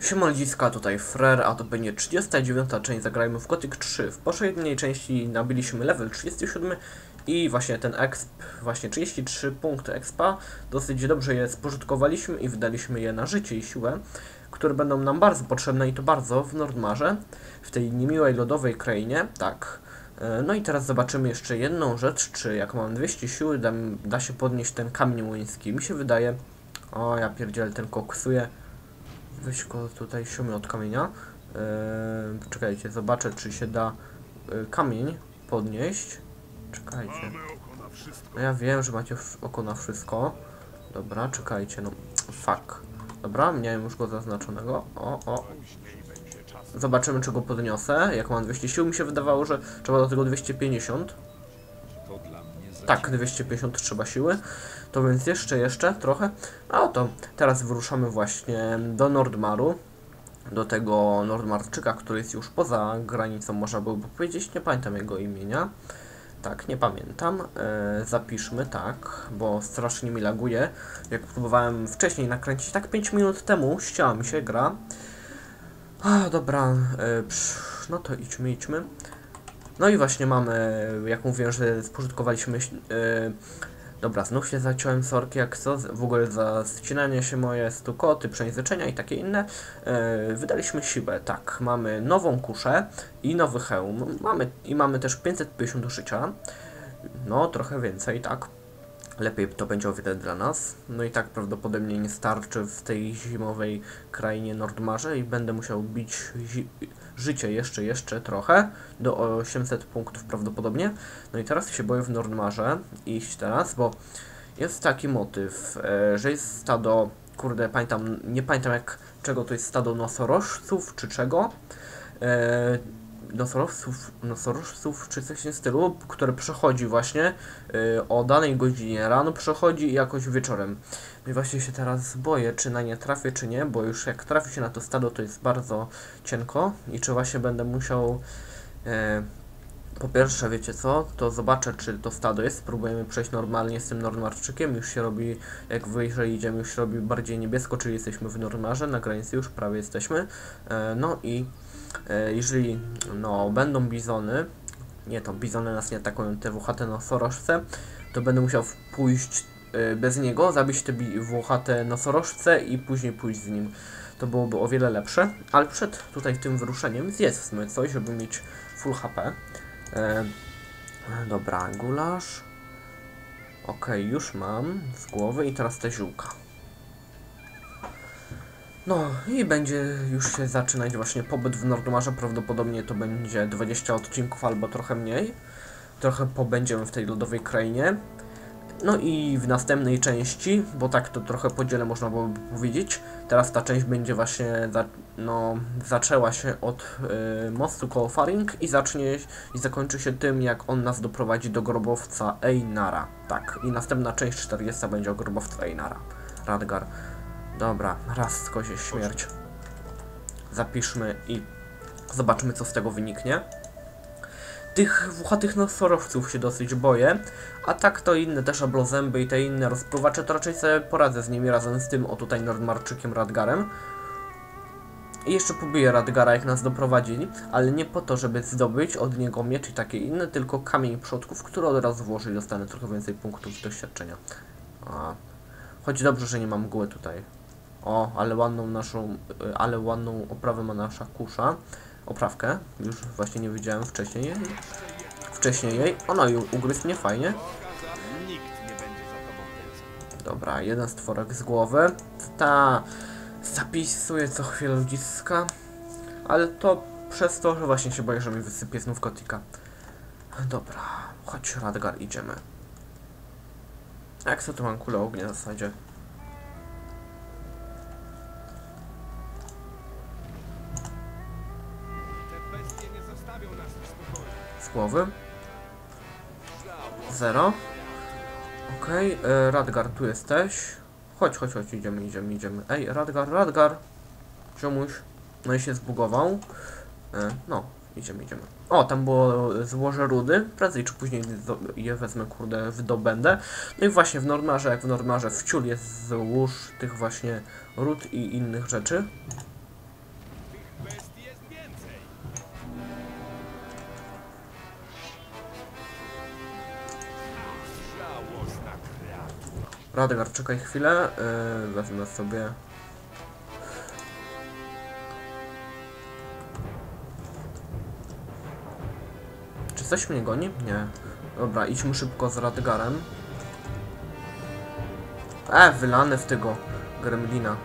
Siema tutaj Frer, a to będzie 39 część Zagrajmy w Gothic 3. W poprzedniej części nabiliśmy level 37 i właśnie ten exp, właśnie 33 punkty expa, dosyć dobrze je spożytkowaliśmy i wydaliśmy je na życie i siłę, które będą nam bardzo potrzebne i to bardzo w Nordmarze, w tej niemiłej lodowej krainie, tak. E, No i teraz zobaczymy jeszcze jedną rzecz, czy jak mam 200 siły, da, da się podnieść ten kamień łoński. Mi się wydaje, o ja pierdzielę, ten koksuje. Weź go tutaj siumy od kamienia. Eee, czekajcie, zobaczę czy się da e, kamień podnieść. Czekajcie. No ja wiem, że macie oko na wszystko. Dobra, czekajcie, no fuck. Dobra, miałem już go zaznaczonego. O, o. Zobaczymy czy go podniosę. Jak mam 200 sił, mi się wydawało, że trzeba do tego 250. Tak, 250 trzeba siły. To więc jeszcze, jeszcze trochę. A oto, teraz wyruszamy właśnie do Nordmaru. Do tego Nordmarczyka, który jest już poza granicą, można byłoby powiedzieć. Nie pamiętam jego imienia. Tak, nie pamiętam. E, zapiszmy, tak, bo strasznie mi laguje. Jak próbowałem wcześniej nakręcić, tak 5 minut temu, ścięła mi się gra. A, dobra, e, psz, no to idźmy, idźmy. No i właśnie mamy, jak mówiłem, że spożytkowaliśmy. Yy, dobra, znów się zaciąłem sorki, jak co, w ogóle za ścinanie się moje stukoty, przejęzyczenia i takie inne. Yy, wydaliśmy siłę, tak, mamy nową kuszę i nowy hełm. Mamy, I mamy też 550 do życia. No, trochę więcej, tak. Lepiej to będzie o wiele dla nas. No i tak prawdopodobnie nie starczy w tej zimowej krainie Nordmarze i będę musiał bić życie jeszcze, jeszcze trochę. Do 800 punktów prawdopodobnie. No i teraz się boję w Nordmarze iść teraz, bo jest taki motyw, e, że jest stado, kurde, pamiętam, nie pamiętam jak, czego to jest stado nosorożców, czy czego. Nosorożców, nosorożców, czy coś w tym stylu, które przechodzi właśnie y, o danej godzinie rano przechodzi i jakoś wieczorem. No i właśnie się teraz boję, czy na nie trafię, czy nie, bo już jak trafi się na to stado, to jest bardzo cienko i czy właśnie będę musiał e, po pierwsze, wiecie co, to zobaczę, czy to stado jest, spróbujemy przejść normalnie z tym Nordmarczykiem, już się robi, jak wyżej idziemy, już się robi bardziej niebiesko, czyli jesteśmy w Nordmarze, na granicy już prawie jesteśmy, e, no i jeżeli, no, będą bizony, nie, to bizony nas nie atakują, te włochate nosorożce, to będę musiał pójść y, bez niego, zabić te włochate nosorożce i później pójść z nim. To byłoby o wiele lepsze, ale przed tutaj tym wyruszeniem zjedzmy coś, żeby mieć full HP. E, dobra, gulasz. Okej, już mam z głowy i teraz te ziółka. No i będzie już się zaczynać właśnie pobyt w Nordmarze. Prawdopodobnie to będzie 20 odcinków albo trochę mniej. Trochę pobędziemy w tej lodowej krainie. No i w następnej części, bo tak to trochę podzielę można byłoby powiedzieć. Teraz ta część będzie właśnie, za, no, zaczęła się od y, mostu koło Faring i zacznie i zakończy się tym, jak on nas doprowadzi do grobowca Einara. Tak, i następna część 40 będzie o grobowcu Einara. Radgar. Dobra, raz kozie śmierć. Zapiszmy i zobaczymy, co z tego wyniknie. Tych włochatych nosorowców się dosyć boję, a tak to inne te szablozęby i te inne rozpruwacze, to raczej sobie poradzę z nimi razem z tym o tutaj Nordmarczykiem Radgarem. I jeszcze pobiję Radgara, jak nas doprowadzili, ale nie po to, żeby zdobyć od niego miecz i takie inne, tylko kamień przodków, który od razu włożę i dostanę trochę więcej punktów doświadczenia. A. Choć dobrze, że nie mam mgły tutaj. O, ale ładną naszą, y, ale ładną oprawę ma nasza kusza. Oprawkę, już właśnie nie widziałem wcześniej jej. Wcześniej jej. Ona ją ugryzł mnie fajnie. Dobra, jeden stworek z głowy. Ta zapisuje co chwilę ludziska. Ale to przez to, że właśnie się boję, że mi wysypie znów kotika. Dobra, chodź Radgar, idziemy. Jak co tu mam kulę ognia w zasadzie? Głowy. Zero. Okej, okay, Radgar, tu jesteś. Chodź, chodź, chodź, idziemy, idziemy, idziemy. Ej, Radgar, Radgar. Ziomuś. No i się zbugował. E, no, idziemy, idziemy. O, tam było złoże rudy. Prędzej czy później je wezmę, kurde, wydobędę. No i właśnie w Nordmarze, jak w Nordmarze, w ciul jest złóż tych właśnie ród i innych rzeczy. Radgar, czekaj chwilę. Yy, wezmę sobie. Czy coś mnie goni? Nie. Dobra, idźmy szybko z Radgarem. E, wylany w tego gremlina.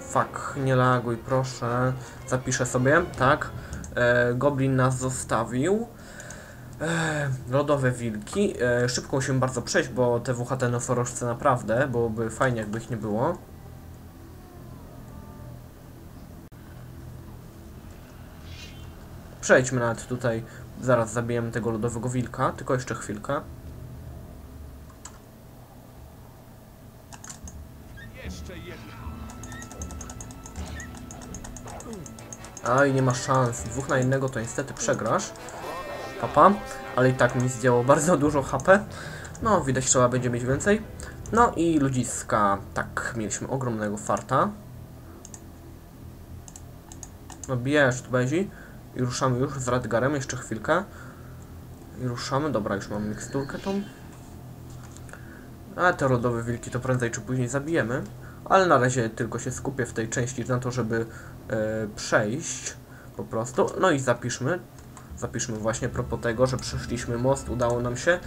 Fuck, nie laguj, proszę. Zapiszę sobie, tak. E, Goblin nas zostawił. E, lodowe wilki. E, szybko musimy bardzo przejść, bo te WHT nosorożce naprawdę, byłoby fajnie jakby ich nie było. Przejdźmy nawet tutaj. Zaraz zabijemy tego lodowego wilka, tylko jeszcze chwilkę. Aj, nie ma szans. Dwóch na jednego to niestety przegrasz. Papa. Ale i tak mi zdjęło bardzo dużo HP. No, widać trzeba będzie mieć więcej. No i ludziska. Tak, mieliśmy ogromnego farta. No bierz tu bezi. I ruszamy już z Radgarem, jeszcze chwilkę. I ruszamy, dobra, już mam miksturkę tą. A te rodowe wilki to prędzej czy później zabijemy. Ale na razie tylko się skupię w tej części na to, żeby e, przejść po prostu. No i zapiszmy. Zapiszmy właśnie propos tego, że przeszliśmy most, udało nam się.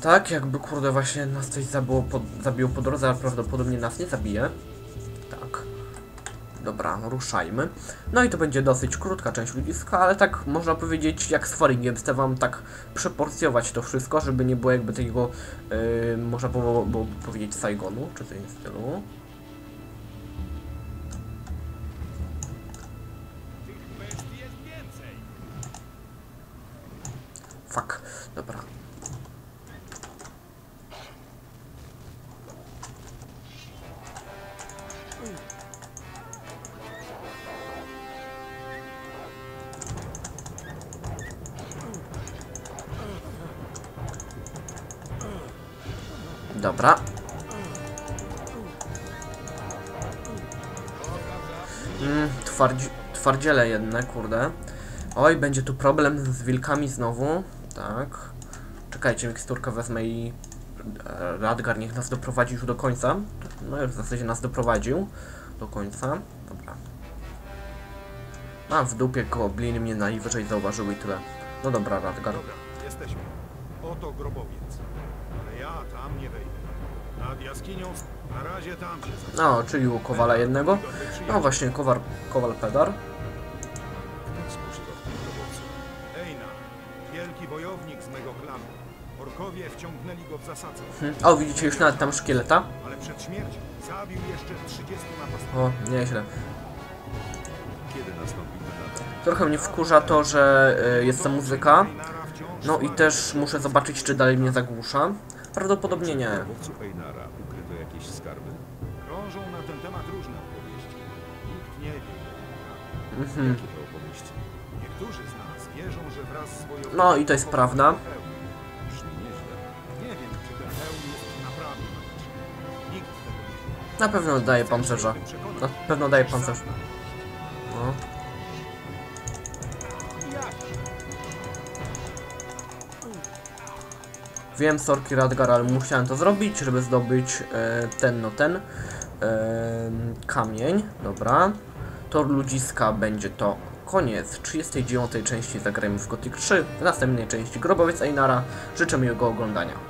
Tak, jakby kurde właśnie nas coś zabiło po, zabiło po drodze, ale prawdopodobnie nas nie zabije. Tak. Dobra, ruszajmy. No i to będzie dosyć krótka część ludziska, ale tak można powiedzieć jak z Faringiem, chcę wam tak przeporcjować to wszystko, żeby nie było jakby takiego, yy, można było, było powiedzieć Saigonu, czy coś w stylu. Dobra. Mm, twardzi twardziele jedne, kurde. Oj, będzie tu problem z wilkami znowu. Tak. Czekajcie, miksturkę wezmę i e, Radgar niech nas doprowadzi już do końca. No już w zasadzie nas doprowadził do końca. Dobra. Mam w dupie gobliny mnie najwyżej zauważyły i tyle. No dobra, Radgar. Dobra, jesteśmy. Oto grobowiec. Ale ja tam nie wejdę. No, czyli u Kowala jednego. No właśnie, Kowal, Kowal Pedar. Kto spoczywa w tym grobowcu? Ejna, wielki wojownik z mego klanu. Orkowie wciągnęli go w zasadzkę, Hm. O, widzicie już nawet tam szkieleta? ale przed śmiercią zabił jeszcze 30 napastników. O, nieźle. Trochę mnie wkurza to, że y, jest ta muzyka. No i też muszę zobaczyć, czy dalej mnie zagłusza. Prawdopodobnie nie. Einara ukryto jakieś skarby? Krążą na ten temat różne opowieści. Nikt nie wie. Mhm. Jakie to opowieści? Niektórzy z nas wierzą, że wraz z No i to jest prawda. Brzmi nieźle. Nie wiem, czy ten hełm jest naprawdę magiczny. Nikt tego nie wie. Na pewno daje pancerza. Na pewno daje pancerz. No. Wiem, sorki Radgar, ale musiałem to zrobić, żeby zdobyć e, ten, no ten e, kamień. Dobra. Tor ludziska będzie to koniec 39 części Zagrajmy w Gothic 3. W następnej części Grobowiec Einara. Życzę miłego oglądania.